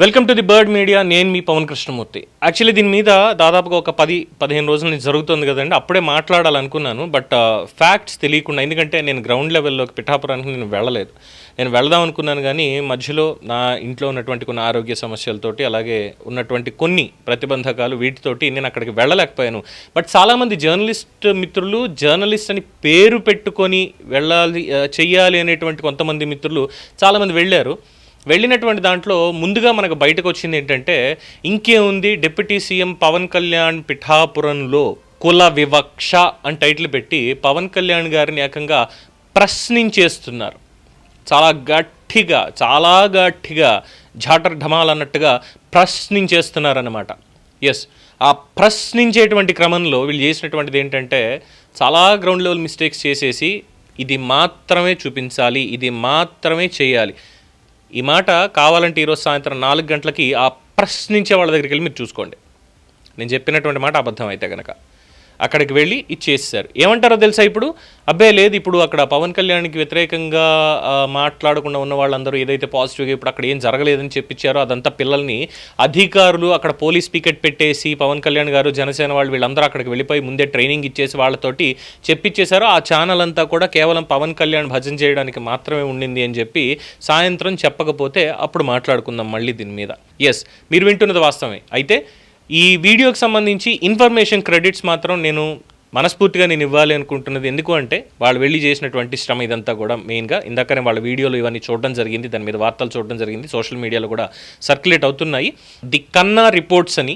Welcome to the Bird Media నేను మీ Pawan Krishnamurthy. Actually దీని మీద దాదాపుగా ఒక పది పదిహేను రోజుల నుంచి జరుగుతుంది కదండి. అప్పుడే మాట్లాడాలనుకున్నాను బట్ ఫ్యాక్ట్స్ uh, తెలియకుండా ఎందుకంటే నేను గ్రౌండ్ లెవెల్లోకి పిఠాపురానికి నేను వెళ్ళలేదు. నేను వెళదాం అనుకున్నాను కానీ మధ్యలో నా ఇంట్లో ఉన్నటువంటి కొన్ని ఆరోగ్య సమస్యలతోటి అలాగే ఉన్నటువంటి కొన్ని ప్రతిబంధకాలు వీటితోటి నేను అక్కడికి వెళ్ళలేకపోయాను. బట్ చాలామంది జర్నలిస్ట్ మిత్రులు జర్నలిస్ట్ అని పేరు పెట్టుకొని వెళ్ళాలి uh, చెయ్యాలి అనేటువంటి కొంతమంది మిత్రులు చాలామంది వెళ్ళారు. వెళ్ళినటువంటి దాంట్లో ముందుగా మనకు బయటకు వచ్చింది ఏంటంటే ఇంకేముంది? డిప్యూటీ సీఎం పవన్ కళ్యాణ్ పిఠాపురంలో కుల వివక్ష అని టైటిల్ పెట్టి పవన్ కళ్యాణ్ గారిని ఏకంగా ప్రశ్నించేస్తున్నారు. చాలా గట్టిగా చాలా గట్టిగా జాటర్ ఢమాల్ అన్నట్టుగా ప్రశ్నించేస్తున్నారన్నమాట. ఎస్ ఆ ప్రశ్నించేటువంటి క్రమంలో వీళ్ళు చేసినటువంటిది ఏంటంటే చాలా గ్రౌండ్ లెవెల్ మిస్టేక్స్ చేసేసి ఇది మాత్రమే చూపించాలి ఇది మాత్రమే చేయాలి. ఈ మాట కావాలంటే ఈరోజు సాయంత్రం నాలుగు గంటలకి ఆ ప్రశ్నించే వాళ్ళ దగ్గరికి వెళ్ళి మీరు చూసుకోండి. నేను చెప్పినటువంటి మాట అబద్ధం అయితే కనుక అక్కడికి వెళ్ళి ఇచ్చేసారు ఏమంటారో తెలుసా ఇప్పుడు? అబ్బే లేదు ఇప్పుడు అక్కడ పవన్ కళ్యాణ్కి వ్యతిరేకంగా మాట్లాడకుండా ఉన్న వాళ్ళందరూ ఏదైతే పాజిటివ్గా ఇప్పుడు అక్కడ ఏం జరగలేదని చెప్పించారో అదంతా పిల్లల్ని అధికారులు అక్కడ పోలీస్ పికెట్ పెట్టేసి పవన్ కళ్యాణ్ గారు జనసేన వాళ్ళు వీళ్ళందరూ అక్కడికి వెళ్ళిపోయి ముందే ట్రైనింగ్ ఇచ్చేసి వాళ్ళతోటి చెప్పించేశారు. ఆ ఛానల్ అంతా కూడా కేవలం పవన్ కళ్యాణ్ భజన చేయడానికి మాత్రమే ఉండింది అని చెప్పి సాయంత్రం చెప్పకపోతే అప్పుడు మాట్లాడుకుందాం మళ్ళీ దీని మీద. ఎస్ మీరు వింటున్నది వాస్తవమే. అయితే ఈ వీడియోకి సంబంధించి ఇన్ఫర్మేషన్ క్రెడిట్స్ మాత్రం నేను మనస్ఫూర్తిగా నేను ఇవ్వాలి అనుకుంటున్నది ఎందుకు అంటే వాళ్ళు వెళ్ళి చేసినటువంటి శ్రమ ఇదంతా కూడా మెయిన్గా. ఇందాకనే వాళ్ళ వీడియోలు ఇవన్నీ చూడడం జరిగింది దాని మీద వార్తలు చూడడం జరిగింది సోషల్ మీడియాలో కూడా సర్క్యులేట్ అవుతున్నాయి. ది కన్నా రిపోర్ట్స్ అని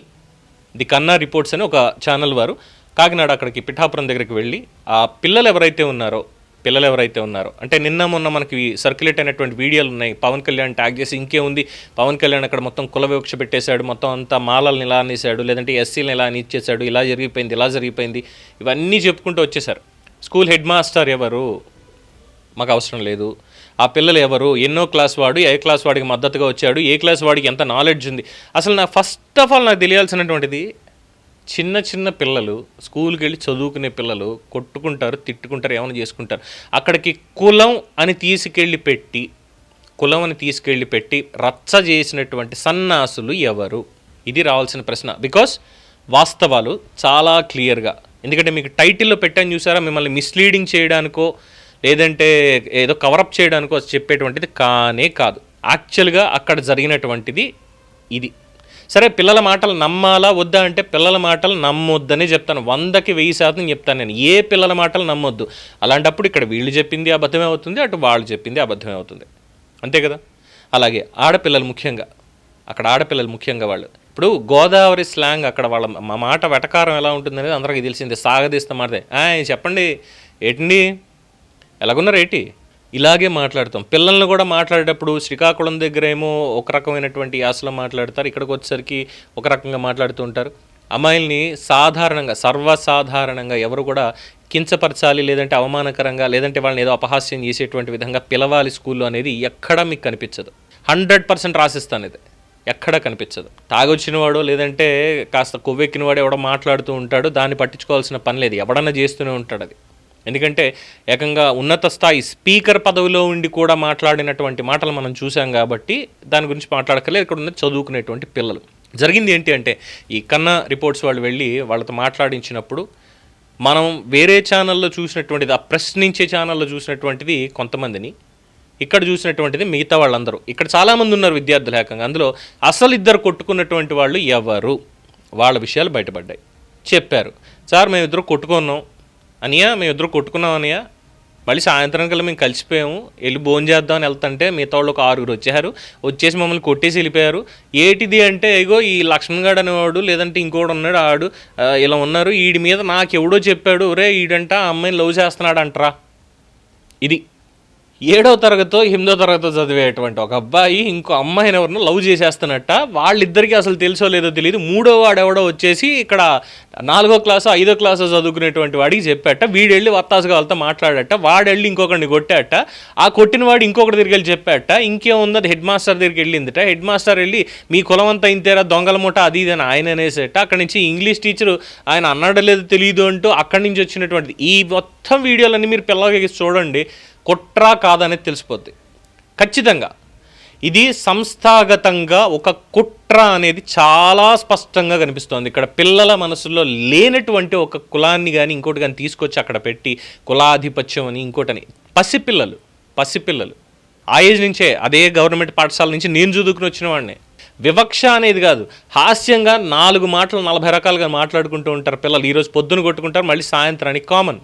ది కన్నా రిపోర్ట్స్ అని ఒక ఛానల్ వారు కాకినాడ అక్కడికి పిఠాపురం దగ్గరికి వెళ్ళి ఆ పిల్లలు ఎవరైతే ఉన్నారో పిల్లలు ఎవరైతే ఉన్నారో. అంటే నిన్న మొన్న మనకి సర్క్యులేట్ అయినటువంటి వీడియోలు ఉన్నాయి. పవన్ కళ్యాణ్ ట్యాగ్ చేసి ఇంకే ఉంది. పవన్ కళ్యాణ్ అక్కడ మొత్తం కుల వివక్ష పెట్టేశాడు. మొత్తం అంతా మాలల్ని ఇలా అనేసాడు లేదంటే ఎస్సీలను ఇలా ఇచ్చేసాడు ఇలా జరిగిపోయింది ఇలా జరిగిపోయింది. ఇవన్నీ చెప్పుకుంటూ వచ్చేసారు. స్కూల్ హెడ్ మాస్టర్ ఎవరు? మాకు అవసరం లేదు. ఆ పిల్లలు ఎవరు? ఎన్నో క్లాస్ వాడు ఏ క్లాస్ వాడికి మద్దతుగా వచ్చాడు? ఏ క్లాస్ వాడికి ఎంత నాలెడ్జ్ ఉంది? అసలు నా ఫస్ట్ ఆఫ్ ఆల్ నాకు తెలియాల్సినటువంటిది చిన్న చిన్న పిల్లలు స్కూల్కి వెళ్ళి చదువుకునే పిల్లలు కొట్టుకుంటారు తిట్టుకుంటారు ఏమైనా చేసుకుంటారు. అక్కడికి కులం అని తీసుకెళ్ళి పెట్టి కులం అని తీసుకెళ్ళి పెట్టి రచ్చ చేసినటువంటి సన్నాసులు ఎవరు? ఇది రావాల్సిన ప్రశ్న. బికాస్ వాస్తవాలు చాలా క్లియర్గా. ఎందుకంటే మీకు టైటిల్లో పెట్టాను చూసారా? మిమ్మల్ని మిస్లీడింగ్ చేయడానికో లేదంటే ఏదో కవరప్ చేయడానికో చెప్పేటువంటిది కానే కాదు. యాక్చువల్గా అక్కడ జరిగినటువంటిది ఇది. సరే పిల్లల మాటలు నమ్మాలా వద్దా అంటే పిల్లల మాటలు నమ్మొద్దని చెప్తాను. వందకి వెయ్యి శాతం చెప్తాను నేను. ఏ పిల్లల మాటలు నమ్మొద్దు. అలాంటప్పుడు ఇక్కడ వీళ్ళు చెప్పింది అబద్ధమే అవుతుంది అటు వాళ్ళు చెప్పింది అబద్ధమే అవుతుంది. అంతే కదా? అలాగే ఆడపిల్లలు ముఖ్యంగా. అక్కడ ఆడపిల్లలు ముఖ్యంగా వాళ్ళు. ఇప్పుడు గోదావరి స్లాంగ్ అక్కడ వాళ్ళ మా మాట వెటకారం ఎలా ఉంటుందనేది అందరికీ తెలిసిందే. సాగదీస్తా మాటదే. చెప్పండి. ఏంటండి? ఎలాగున్నారు ఏంటి? ఇలాగే మాట్లాడతాం. పిల్లల్ని కూడా మాట్లాడేటప్పుడు శ్రీకాకుళం దగ్గర ఏమో ఒక రకమైనటువంటి యాసలో మాట్లాడతారు. ఇక్కడికి వచ్చేసరికి ఒక రకంగా మాట్లాడుతూ ఉంటారు. అమ్మాయిల్ని సాధారణంగా సర్వసాధారణంగా ఎవరు కూడా కించపరచాలి లేదంటే అవమానకరంగా లేదంటే వాళ్ళని ఏదో అపహాస్యం చేసేటువంటి విధంగా పిలవాలి స్కూల్లో అనేది ఎక్కడా మీకు కనిపించదు. హండ్రెడ్ పర్సెంట్ రాసిస్తాను ఇది. ఎక్కడా కనిపించదు. తాగొచ్చినవాడు లేదంటే కాస్త కొవ్వెక్కినవాడు ఎవడో మాట్లాడుతూ ఉంటాడు. దాన్ని పట్టించుకోవాల్సిన పని లేదు. ఎవడన్నా చేస్తూనే ఉంటాడు అది. ఎందుకంటే ఏకంగా ఉన్నత స్థాయి స్పీకర్ పదవిలో ఉండి కూడా మాట్లాడినటువంటి మాటలు మనం చూసాం కాబట్టి దాని గురించి మాట్లాడక్కర్లేదు. ఇక్కడ ఉన్న చదువుకునేటువంటి పిల్లలు. జరిగింది ఏంటి అంటే ఈ కన్నా రిపోర్ట్స్ వాళ్ళు వెళ్ళి వాళ్ళతో మాట్లాడించినప్పుడు మనం వేరే ఛానల్లో చూసినటువంటిది ఆ ప్రశ్నించే ఛానల్లో చూసినటువంటిది కొంతమందిని ఇక్కడ చూసినటువంటిది మిగతా వాళ్ళందరూ. ఇక్కడ చాలామంది ఉన్నారు విద్యార్థులు ఏకంగా. అందులో అసలు ఇద్దరు కొట్టుకున్నటువంటి వాళ్ళు ఎవరు? వాళ్ళ విషయాలు బయటపడ్డాయి. చెప్పారు. సార్ మేము ఇద్దరు కొట్టుకున్నాం. అనియా మేము ఇద్దరు కొట్టుకున్నాం అనియా. మళ్ళీ సాయంత్రం కల్లా మేము కలిసిపోయాము. వెళ్ళి భోజనం చేద్దామని వెళ్తుంటే మిగతా వాళ్ళు ఒక ఆరుగురు వచ్చారు వచ్చేసి మమ్మల్ని కొట్టేసి వెళ్ళిపోయారు. ఏటిది అంటే ఇగో ఈ లక్ష్మణ్ గాడు అనేవాడు లేదంటే ఇంకోడు ఉన్నాడు ఆడు ఇలా ఉన్నారు. వీడి మీద నాకు ఎవడో చెప్పాడు ఒరే ఈడంట ఆ అమ్మాయిని లవ్ చేస్తున్నాడు అంటరా ఇది. ఏడో తరగతో ఎనిమిదో తరగతో చదివేటువంటి ఒక అబ్బాయి ఇంకో అమ్మాయిని ఎవరినో లవ్ చేసేస్తున్నట్ట. వాళ్ళిద్దరికీ అసలు తెలుసో లేదో తెలియదు మూడో వాడు ఎవడో వచ్చేసి ఇక్కడ నాలుగో క్లాసు ఐదో క్లాసు చదువుకునేటువంటి వాడికి చెప్పాట. వీడెళ్ళి వత్తాసుగా వాళ్ళతో మాట్లాడట. వాడెళ్ళి ఇంకొకరిని కొట్టాట. ఆ కొట్టిన వాడు ఇంకొకటి దగ్గరికి వెళ్ళి చెప్పాట. ఇంకేముంది హెడ్ మాస్టర్ దగ్గరికి వెళ్ళిందిట. హెడ్ మాస్టర్ వెళ్ళి మీ కులం అంతా ఇంతేరా దొంగల మూట అది ఇది అని ఆయన అనేసేట. అక్కడి నుంచి ఇంగ్లీష్ టీచరు ఆయన అన్నాడో లేదో తెలియదు అంటూ అక్కడి నుంచి వచ్చినటువంటిది. ఈ మొత్తం వీడియోలన్నీ మీరు పిల్లలకి చూడండి. కుట్రా కాదనేది తెలిసిపోద్ది. ఖచ్చితంగా. ఇది సంస్థాగతంగా ఒక కుట్ర అనేది చాలా స్పష్టంగా కనిపిస్తోంది. ఇక్కడ పిల్లల మనసులో లేనటువంటి ఒక కులాన్ని కానీ ఇంకోటి కానీ తీసుకొచ్చి అక్కడ పెట్టి కులాధిపత్యం అని ఇంకోటని. పసిపిల్లలు పసిపిల్లలు. ఆ ఏజ్ నుంచే అదే గవర్నమెంట్ పాఠశాల నుంచి నేను చదువుకుని వచ్చిన వాడిని. వివక్ష అనేది కాదు. హాస్యంగా నాలుగు మాటలు నలభై రకాలుగా మాట్లాడుకుంటూ ఉంటారు పిల్లలు. ఈరోజు పొద్దున కొట్టుకుంటారు మళ్ళీ సాయంత్రానికి కామన్.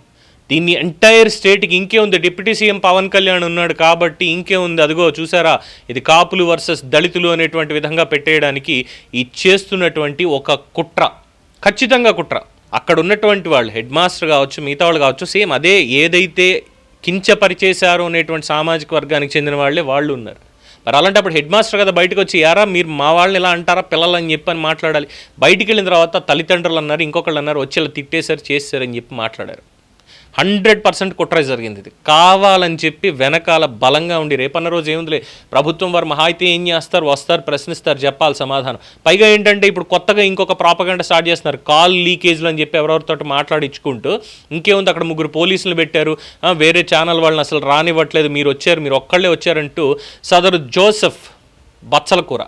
దీన్ని ఎంటైర్ స్టేట్కి ఇంకే ఉంది. డిప్యూటీ సీఎం పవన్ కళ్యాణ్ ఉన్నాడు కాబట్టి ఇంకే ఉంది. అదిగో చూసారా? ఇది కాపులు వర్సెస్ దళితులు అనేటువంటి విధంగా పెట్టేయడానికి ఈ చేస్తున్నటువంటి ఒక కుట్ర. ఖచ్చితంగా కుట్ర. అక్కడ ఉన్నటువంటి వాళ్ళు హెడ్ మాస్టర్ కావచ్చు మిగతా వాళ్ళు కావచ్చు సేమ్ అదే ఏదైతే కించపరిచేశారో అనేటువంటి సామాజిక వర్గానికి చెందిన వాళ్ళే వాళ్ళు ఉన్నారు. మరి అలాంటప్పుడు హెడ్ మాస్టర్ కదా బయటకు వచ్చి యారా మీరు మా వాళ్ళని ఇలా అంటారా? పిల్లలు అని చెప్పి అని మాట్లాడాలి. బయటికి వెళ్ళిన తర్వాత తల్లిదండ్రులు అన్నారు ఇంకొకళ్ళు అన్నారు వచ్చి ఇలా తిట్టేశారు చేశారు అని చెప్పి మాట్లాడారు. హండ్రెడ్ పర్సెంట్ కుట్ర జరిగింది ఇది. కావాలని చెప్పి వెనకాల బలంగా ఉండి రేపన్న రోజు ఏముందిలే? ప్రభుత్వం వారు మహా అయితే ఏం చేస్తారు? వస్తారు ప్రశ్నిస్తారు చెప్పాలి సమాధానం. పైగా ఏంటంటే ఇప్పుడు కొత్తగా ఇంకొక ప్రాపగండ స్టార్ట్ చేస్తున్నారు. కాల్ లీకేజ్లు అని చెప్పి ఎవరెవరితో మాట్లాడించుకుంటూ ఇంకేముంది అక్కడ ముగ్గురు పోలీసులు పెట్టారు. వేరే ఛానల్ వాళ్ళని అసలు రానివ్వట్లేదు. మీరు వచ్చారు మీరు ఒక్కళ్ళే వచ్చారంటూ సదరు జోసెఫ్ బచ్చల కూర.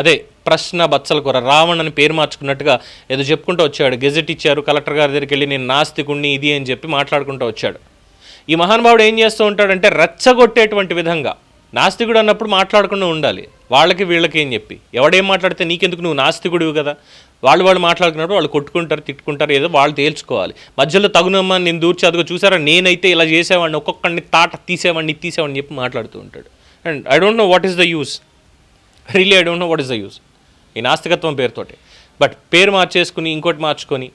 అదే ప్రశ్న బచ్చల కూర. రావణ్ అని పేరు మార్చుకున్నట్టుగా ఏదో చెప్పుకుంటూ వచ్చాడు. గెజెట్ ఇచ్చారు. కలెక్టర్ గారి దగ్గరికి వెళ్ళి నేను నాస్తికుణ్ణి ఇది అని చెప్పి మాట్లాడుకుంటూ వచ్చాడు. ఈ మహానుభావుడు ఏం చేస్తూ ఉంటాడంటే రెచ్చగొట్టేటువంటి విధంగా నాస్తికుడు అన్నప్పుడు మాట్లాడకుండా ఉండాలి. వాళ్ళకి వీళ్ళకి ఏం చెప్పి? ఎవడేం మాట్లాడితే నీకెందుకు? నువ్వు నాస్తికుడివి కదా. వాళ్ళు వాళ్ళు మాట్లాడుకున్నప్పుడు వాళ్ళు కొట్టుకుంటారు తిట్టుకుంటారు ఏదో వాళ్ళు తేల్చుకోవాలి. మధ్యలో తగునమ్మా నేను దూర్చి అదిగో చూసారా? నేనైతే ఇలా చేసేవాడిని ఒక్కొక్కడిని తాట తీసేవాడిని తీసేవాడిని చెప్పి మాట్లాడుతూ ఉంటాడు. And I don't know what is the use really I don't know what is the use ఈ నాస్తికత్వం పేరుతోటి. బట్ పేరు మార్చేసుకుని ఇంకోటి మార్చుకొని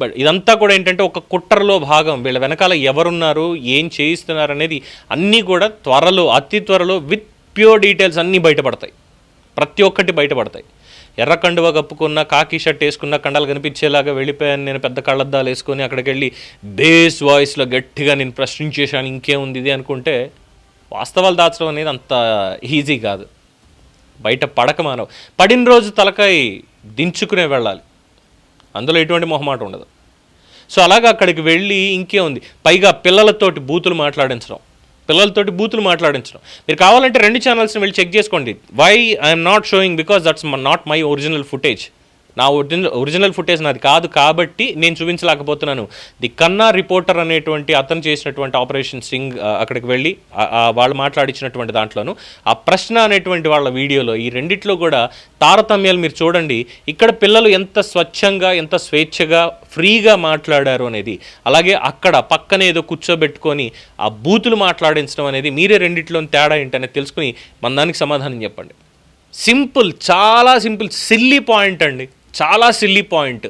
బట్ ఇదంతా కూడా ఏంటంటే ఒక కుట్రలో భాగం. వీళ్ళ వెనకాల ఎవరున్నారు ఏం చేయిస్తున్నారు అనేది అన్నీ కూడా త్వరలో అతి త్వరలో విత్ ప్యూర్ డీటెయిల్స్ అన్నీ బయటపడతాయి. ప్రతి ఒక్కటి బయటపడతాయి. ఎర్ర కండువ కప్పుకున్న కాకి షర్ట్ వేసుకున్న కండలు కనిపించేలాగా వెళ్ళిపోయాను నేను పెద్ద కళ్ళద్దాలు వేసుకొని అక్కడికి వెళ్ళి బేస్ వాయిస్లో గట్టిగా నేను ప్రశ్నించేశాను ఇంకేముంది ఇది అనుకుంటే వాస్తవాలు దాచడం అనేది అంత ఈజీ కాదు. బయట పడక మానవు. పడిన రోజు తలకాయ దించుకునే వెళ్ళాలి. అందులో ఎటువంటి మొహమాట ఉండదు. సో అలాగా అక్కడికి వెళ్ళి ఇంకే ఉంది. పైగా పిల్లలతోటి బూతులు మాట్లాడించడం. పిల్లలతోటి బూతులు మాట్లాడించడం. మీరు కావాలంటే రెండు ఛానల్స్ని వెళ్ళి చెక్ చేసుకోండి. Why I'm not showing because that's not my original footage నా ఒరిజినల్ ఒరిజినల్ ఫుటేజ్ నాది కాదు కాబట్టి నేను చూపించలేకపోతున్నాను. ది కన్నా రిపోర్టర్ అనేటువంటి అతను చేసినటువంటి ఆపరేషన్ సింగ్ అక్కడికి వెళ్ళి వాళ్ళు మాట్లాడించినటువంటి దాంట్లోను ఆ ప్రశ్న అనేటువంటి వాళ్ళ వీడియోలో ఈ రెండిట్లో కూడా తారతమ్యాలు మీరు చూడండి ఇక్కడ పిల్లలు ఎంత స్వచ్ఛంగా ఎంత స్వేచ్ఛగా ఫ్రీగా మాట్లాడారు అనేది అలాగే అక్కడ పక్కనే ఏదో కూర్చోబెట్టుకొని ఆ బూతులు మాట్లాడించడం అనేది మీరే రెండిట్లోని తేడా ఏంటనేది తెలుసుకుని మన దానికి సమాధానం చెప్పండి. సింపుల్ చాలా సింపుల్ సిల్లీ పాయింట్ అండి. చాలా సిల్లీ పాయింట్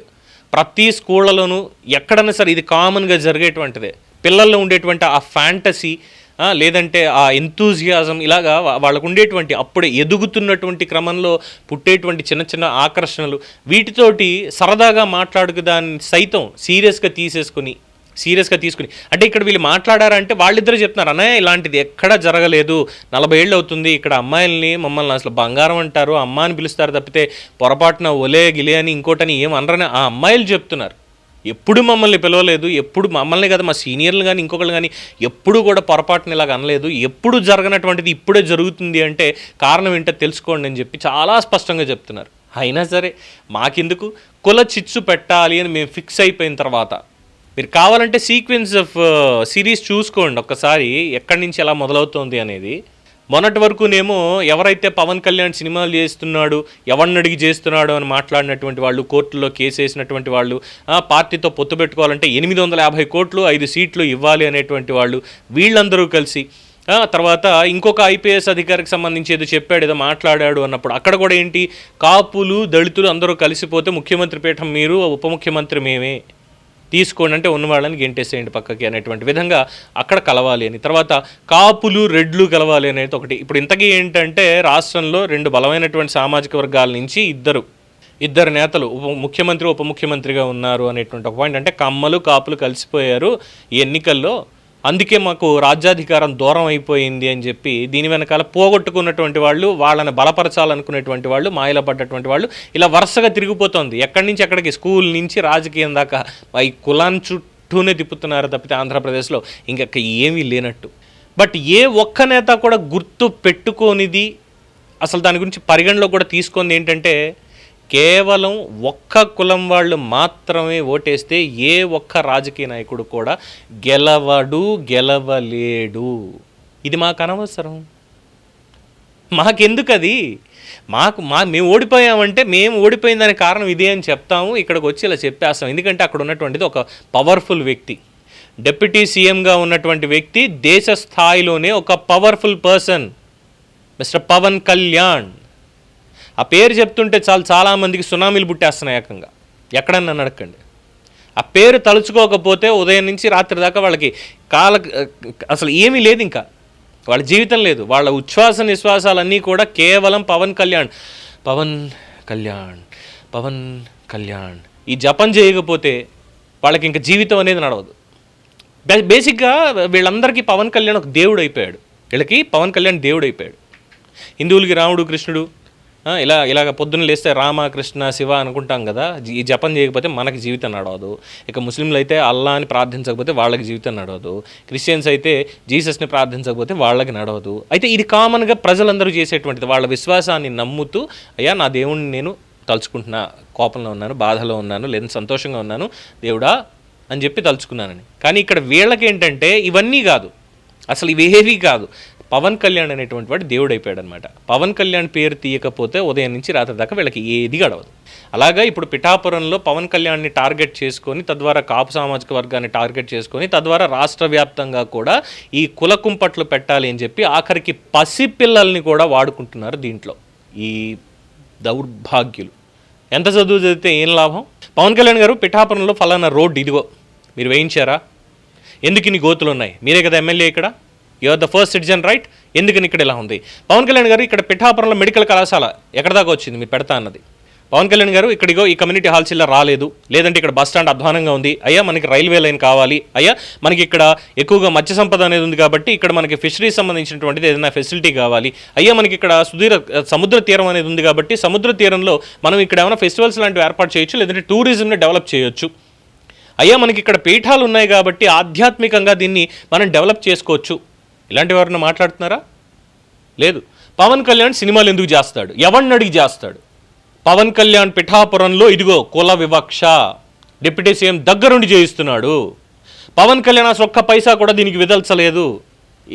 ప్రతి స్కూళ్ళలోనూ ఎక్కడైనా సరే ఇది కామన్గా జరిగేటువంటిదే. పిల్లల్లో ఉండేటువంటి ఆ ఫ్యాంటసీ లేదంటే ఆ ఎంతూజియాజం ఇలాగా వాళ్ళకు ఉండేటువంటి అప్పుడే ఎదుగుతున్నటువంటి క్రమంలో పుట్టేటువంటి చిన్న చిన్న ఆకర్షణలు వీటితోటి సరదాగా మాట్లాడుకు దాన్ని సైతం సీరియస్గా తీసేసుకుని సీరియస్గా తీసుకుని. అంటే ఇక్కడ వీళ్ళు మాట్లాడారంటే వాళ్ళిద్దరూ చెప్తున్నారు అన్నయ్య ఇలాంటిది ఎక్కడా జరగలేదు. నలభై ఏళ్ళు అవుతుంది. ఇక్కడ అమ్మాయిల్ని మమ్మల్ని అసలు బంగారం అంటారు. అమ్మ అని పిలుస్తారు తప్పితే పొరపాటున ఒలే గిలే అని ఇంకోటని ఏం అనరని ఆ అమ్మాయిలు చెప్తున్నారు. ఎప్పుడు మమ్మల్ని పిలవలేదు. ఎప్పుడు మమ్మల్ని కదా మా సీనియర్లు కానీ ఇంకొకళ్ళు కానీ ఎప్పుడు కూడా పొరపాటున ఇలాగ అనలేదు. ఎప్పుడు జరగనటువంటిది ఇప్పుడే జరుగుతుంది అంటే కారణం ఏంటో తెలుసుకోండి అని చెప్పి చాలా స్పష్టంగా చెప్తున్నారు. అయినా సరే మాకెందుకు? కుల చిచ్చు పెట్టాలి అని మేము ఫిక్స్ అయిపోయిన తర్వాత మీరు కావాలంటే సీక్వెన్స్ ఆఫ్ సిరీస్ చూసుకోండి ఒక్కసారి ఎక్కడి నుంచి ఎలా మొదలవుతోంది అనేది. మొన్నటి వరకునేమో ఎవరైతే పవన్ కళ్యాణ్ సినిమాలు చేస్తున్నాడు ఎవరిని అడిగి చేస్తున్నాడు అని మాట్లాడినటువంటి వాళ్ళు కోర్టులో కేసు వేసినటువంటి వాళ్ళు పార్టీతో పొత్తు పెట్టుకోవాలంటే ఎనిమిది వందల యాభై కోట్లు ఐదు సీట్లు ఇవ్వాలి అనేటువంటి వాళ్ళు వీళ్ళందరూ కలిసి తర్వాత ఇంకొక ఐపీఎస్ అధికారికి సంబంధించి ఏదో చెప్పాడు ఏదో మాట్లాడాడు అన్నప్పుడు అక్కడ కూడా ఏంటి? కాపులు దళితులు అందరూ కలిసిపోతే ముఖ్యమంత్రి పీఠం మీరు ఉప ముఖ్యమంత్రి మేమే. తీసుకోండి అంటే ఉన్న వాళ్ళని గెంటేసేయండి పక్కకి అనేటువంటి విధంగా అక్కడ కలవాలి అని. తర్వాత కాపులు రెడ్లు కలవాలి అనేది ఒకటి. ఇప్పుడు ఇంతకీ ఏంటంటే రాష్ట్రంలో రెండు బలమైనటువంటి సామాజిక వర్గాల నుంచి ఇద్దరు ఇద్దరు నేతలు ఉప ముఖ్యమంత్రి ఉప ముఖ్యమంత్రిగా ఉన్నారు అనేటువంటి ఒక పాయింట్ అంటే కమ్మలు కాపులు కలిసిపోయారు ఈ ఎన్నికల్లో. అందుకే మాకు రాజ్యాధికారం దూరం అయిపోయింది అని చెప్పి దీని వెనకాల పోగొట్టుకున్నటువంటి వాళ్ళు వాళ్ళని బలపరచాలనుకునేటువంటి వాళ్ళు మాయలో పడ్డటువంటి వాళ్ళు ఇలా వరుసగా తిరిగిపోతుంది. ఎక్కడి నుంచి ఎక్కడికి? స్కూల్ నుంచి రాజకీయం దాకా. ఈ కులాన్ని చుట్టూనే తిప్పుతున్నారు తప్పితే ఆంధ్రప్రదేశ్లో ఇంకెక్క ఏమీ లేనట్టు. బట్ ఏ ఒక్క నేత కూడా గుర్తు పెట్టుకోనిది అసలు దాని గురించి పరిగణలో కూడా తీసుకుంది ఏంటంటే కేవలం ఒక్క కులం వాళ్ళు మాత్రమే ఓటేస్తే ఏ ఒక్క రాజకీయ నాయకుడు కూడా గెలవడు గెలవలేడు. ఇది మాకు అనవసరం. మాకెందుకు అది మాకు మా మేము ఓడిపోయామంటే మేము ఓడిపోయిన దానికి కారణం ఇదే అని చెప్తాము. ఇక్కడికి వచ్చి ఇలా చెప్పేస్తాం. ఎందుకంటే అక్కడ ఉన్నటువంటిది ఒక పవర్ఫుల్ వ్యక్తి. డెప్యూటీ సీఎంగా ఉన్నటువంటి వ్యక్తి దేశ స్థాయిలోనే ఒక powerful person mister Pawan Kalyan ఆ పేరు చెప్తుంటే చాలు చాలామందికి సునామీలు పుట్టేస్తున్నాయి ఏకంగా. ఎక్కడన్నా నడకండి. ఆ పేరు తలుచుకోకపోతే ఉదయం నుంచి రాత్రి దాకా వాళ్ళకి కాల అసలు ఏమీ లేదు ఇంకా. వాళ్ళ జీవితం లేదు. వాళ్ళ ఉచ్ఛ్వాస నిశ్వాసాలన్నీ కూడా కేవలం పవన్ కళ్యాణ్ పవన్ కళ్యాణ్ పవన్ కళ్యాణ్. ఈ జపం చేయకపోతే వాళ్ళకి ఇంకా జీవితం అనేది నడవదు. బేసిక్గా వీళ్ళందరికీ పవన్ కళ్యాణ్ ఒక దేవుడు అయిపోయాడు. వీళ్ళకి పవన్ కళ్యాణ్ దేవుడు అయిపోయాడు. హిందువులకి రాముడు కృష్ణుడు ఇలా ఇలాగ పొద్దున్న లేస్తే రామ కృష్ణ శివ అనుకుంటాం కదా. ఈ జపం చేయకపోతే మనకి జీవితం నడవదు. ఇక ముస్లింలు అయితే అల్లా అని ప్రార్థించకపోతే వాళ్ళకి జీవితం నడవదు. క్రిస్టియన్స్ అయితే జీసస్ని ప్రార్థించకపోతే వాళ్ళకి నడవదు. అయితే ఇది కామన్గా ప్రజలందరూ చేసేటువంటిది. వాళ్ళ విశ్వాసాన్ని నమ్ముతూ అయ్యా నా దేవుణ్ణి నేను తలుచుకుంటున్నా. కోపంలో ఉన్నాను బాధలో ఉన్నాను లేదా సంతోషంగా ఉన్నాను. దేవుడా అని చెప్పి తలుచుకున్నానని. కానీ ఇక్కడ వీళ్ళకి ఏంటంటే ఇవన్నీ కాదు. అసలు ఇవేవి కాదు. పవన్ కళ్యాణ్ అనేటువంటి వాడు దేవుడు అయిపోయాడు అనమాట పవన్ కళ్యాణ్ పేరు తీయకపోతే ఉదయం నుంచి రాత్రి దాకా వీళ్ళకి ఏది గడవదు. అలాగా ఇప్పుడు పిఠాపురంలో పవన్ కళ్యాణ్ని టార్గెట్ చేసుకొని తద్వారా కాపు సామాజిక వర్గాన్ని టార్గెట్ చేసుకొని తద్వారా రాష్ట్ర వ్యాప్తంగా కూడా ఈ కుల కుంపట్లు పెట్టాలి అని చెప్పి ఆఖరికి పసిపిల్లల్ని కూడా వాడుకుంటున్నారు దీంట్లో. ఈ దౌర్భాగ్యులు. ఎంత చదువు చదివితే ఏం లాభం? పవన్ కళ్యాణ్ గారు పిఠాపురంలో ఫలానా రోడ్డు ఇదిగో మీరు వేయించారా? ఎందుకు ఇన్ని గోతులు ఉన్నాయి? మీరే కదా ఎమ్మెల్యే ఇక్కడ? Your the first citizen right ఎందుకని ఇక్కడ ఇలా ఉంది? పవన్ కళ్యాణ్ గారు ఇక్కడ పిఠాపురంలో మెడికల్ కళాశాల ఎక్కడ దాకా వచ్చింది? మీరు పెడతా అన్నది. పవన్ కళ్యాణ్ గారు ఇక్కడిగో ఈ కమ్యూనిటీ హాల్స్ ఇలా రాలేదు. లేదంటే ఇక్కడ బస్ స్టాండ్ అధ్వానంగా ఉంది. అయ్యా మనకి రైల్వే లైన్ కావాలి. అయ్యా మనకి ఇక్కడ ఎక్కువగా మత్స్య సంపద అనేది ఉంది కాబట్టి ఇక్కడ మనకి ఫిషరీస్ సంబంధించినటువంటిది ఏదైనా ఫెసిలిటీ కావాలి. అయ్యా మనకి ఇక్కడ సుదీర సముద్ర తీరం అనేది ఉంది కాబట్టి సముద్ర తీరంలో మనం ఇక్కడ ఏమైనా ఫెస్టివల్స్ లాంటివి ఏర్పాటు చేయొచ్చు లేదంటే టూరిజంని డెవలప్ చేయొచ్చు. అయ్యా మనకి ఇక్కడ పీఠాలు ఉన్నాయి కాబట్టి ఆధ్యాత్మికంగా దీన్ని మనం డెవలప్ చేసుకోవచ్చు. ఇలాంటి ఎవరైనా మాట్లాడుతున్నారా? లేదు. పవన్ కళ్యాణ్ సినిమాలు ఎందుకు చేస్తాడు? ఎవరిని అడిగి చేస్తాడు? పవన్ కళ్యాణ్ పిఠాపురంలో ఇదిగో కుల వివక్ష. డిప్యూటీ సీఎం దగ్గరుండి చేయిస్తున్నాడు. పవన్ కళ్యాణ్ అసలు ఒక్క పైసా కూడా దీనికి విదల్చలేదు.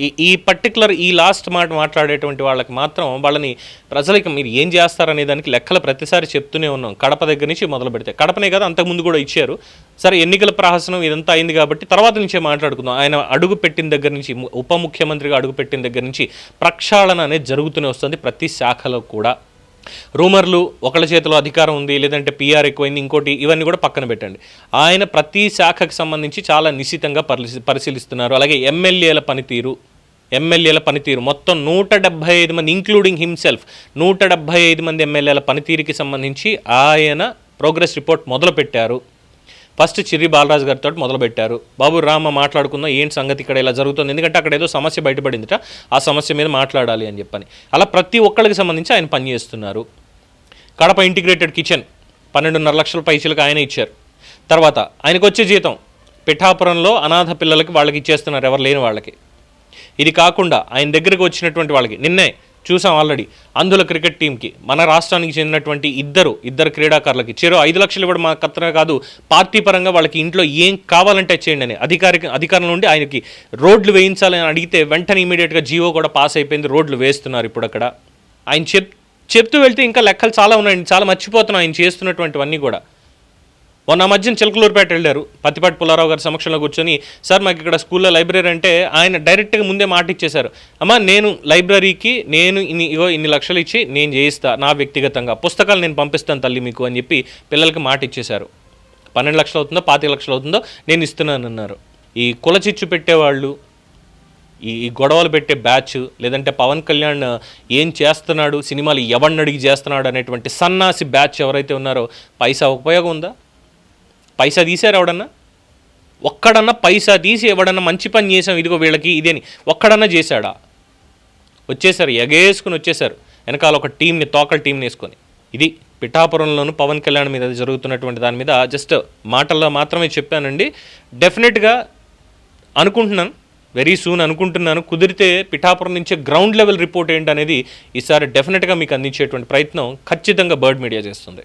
ఈ ఈ పర్టికులర్ ఈ లాస్ట్ మాట మాట్లాడేటువంటి వాళ్ళకి మాత్రం వాళ్ళని ప్రజలకి మీరు ఏం చేస్తారనే దానికి లెక్కలు ప్రతిసారి చెప్తూనే ఉన్నాం. కడప దగ్గర నుంచి మొదలు పెడితే. కడపనే కదా అంతకుముందు కూడా ఇచ్చారు. సరే ఎన్నికల ప్రహసనం ఇదంతా అయింది కాబట్టి తర్వాత నుంచే మాట్లాడుకుందాం. ఆయన అడుగు పెట్టిన దగ్గర నుంచి ఉప ముఖ్యమంత్రిగా అడుగు పెట్టిన దగ్గర నుంచి ప్రక్షాళన అనేది జరుగుతూనే వస్తుంది. ప్రతి శాఖలో కూడా రూమర్లు ఒకళ్ళ చేతిలో అధికారం ఉంది లేదంటే పీఆర్ ఎక్కువైంది ఇంకోటి ఇవన్నీ కూడా పక్కన పెట్టండి. ఆయన ప్రతి శాఖకు సంబంధించి చాలా నిశ్చితంగా పరిశీ పరిశీలిస్తున్నారు. అలాగే ఎమ్మెల్యేల పనితీరు ఎమ్మెల్యేల పనితీరు. మొత్తం నూట డెబ్బై ఐదు మంది ఇంక్లూడింగ్ హిమ్సెల్ఫ్ నూట డెబ్బై ఐదు మంది ఎమ్మెల్యేల పనితీరుకి సంబంధించి ఆయన ప్రోగ్రెస్ రిపోర్ట్ మొదలుపెట్టారు. ఫస్ట్ చిర్రి బాలరాజు గారితో మొదలుపెట్టారు. బాబు రామ మాట్లాడుకుందాం ఏంటి సంగతి ఇక్కడ ఇలా జరుగుతుంది? ఎందుకంటే అక్కడ ఏదో సమస్య బయటపడిందిట ఆ సమస్య మీద మాట్లాడాలి అని చెప్పని. అలా ప్రతి ఒక్కళ్ళకి సంబంధించి ఆయన పనిచేస్తున్నారు కడప ఇంటిగ్రేటెడ్ కిచెన్ పన్నెండున్నర లక్షల పైసలకు ఆయన ఇచ్చారు. తర్వాత ఆయనకు వచ్చే జీతం పిఠాపురంలో అనాథ పిల్లలకి వాళ్ళకి ఇచ్చేస్తున్నారు ఎవరు లేని వాళ్ళకి. ఇది కాకుండా ఆయన దగ్గరికి వచ్చినటువంటి వాళ్ళకి నిన్నే చూసాం ఆల్రెడీ. అందుల క్రికెట్ టీంకి మన రాష్ట్రానికి చెందినటువంటి ఇద్దరు ఇద్దరు క్రీడాకారులకి చెరో ఐదు లక్షలు ఇవ్వడం మా కత్తన కాదు పార్టీ పరంగా వాళ్ళకి ఇంట్లో ఏం కావాలంటే చేయండి అని అధికారిక అధికారం నుండి ఆయనకి రోడ్లు వేయించాలని అడిగితే వెంటనే ఇమీడియట్గా జీవో కూడా పాస్ అయిపోయింది రోడ్లు వేస్తున్నారు ఇప్పుడు అక్కడ. ఆయన చెప్ చెప్తూ వెళ్తే ఇంకా లెక్కలు చాలా ఉన్నాయండి చాలా మర్చిపోతున్నాం ఆయన చేస్తున్నటువంటివన్నీ కూడా. మొన్న మధ్యన చిలకలూరుపేట వెళ్ళారు. పత్తిపాటి పుల్లారావు గారి సమక్షంలో కూర్చొని సార్ మాకు ఇక్కడ స్కూల్లో లైబ్రరీ అంటే ఆయన డైరెక్ట్గా ముందే మాట ఇచ్చేశారు. అమ్మా నేను లైబ్రరీకి నేను ఇన్ని ఇగో ఇన్ని లక్షలు ఇచ్చి నేను చేయిస్తా నా వ్యక్తిగతంగా. పుస్తకాలు నేను పంపిస్తాను తల్లి మీకు అని చెప్పి పిల్లలకి మాట ఇచ్చేశారు. పన్నెండు లక్షలు అవుతుందో పాతిక లక్షలు అవుతుందో నేను ఇస్తున్నాను అన్నారు. ఈ కుల చిచ్చు పెట్టేవాళ్ళు ఈ ఈ గొడవలు పెట్టే బ్యాచ్ లేదంటే పవన్ కళ్యాణ్ ఏం చేస్తున్నాడు సినిమాలు ఎవరిని అడిగి చేస్తున్నాడు అనేటువంటి సన్నాసి బ్యాచ్ ఎవరైతే ఉన్నారో పైసా ఉపయోగం ఉందా? పైసా తీసారు ఎవడన్నా? ఒక్కడన్నా పైసా తీసి ఎవడన్నా మంచి పని చేసాం ఇదిగో వీళ్ళకి ఇదేని ఒక్కడన్నా చేశాడా? వచ్చేసారు ఎగేసుకుని వచ్చేసారు. వెనకాల ఒక టీంని తోకల టీంని వేసుకొని. ఇది పిఠాపురంలోను పవన్ కళ్యాణ్ మీద జరుగుతున్నటువంటి దాని మీద జస్ట్ మాటల్లో మాత్రమే చెప్పానండి. డెఫినెట్గా అనుకుంటున్నాను వెరీ సూన్ అనుకుంటున్నాను. కుదిరితే పిఠాపురం నుంచే గ్రౌండ్ లెవెల్ రిపోర్ట్ ఏంటనేది ఈసారి డెఫినెట్గా మీకు అందించేటువంటి ప్రయత్నం ఖచ్చితంగా బర్డ్ మీడియా చేస్తుంది.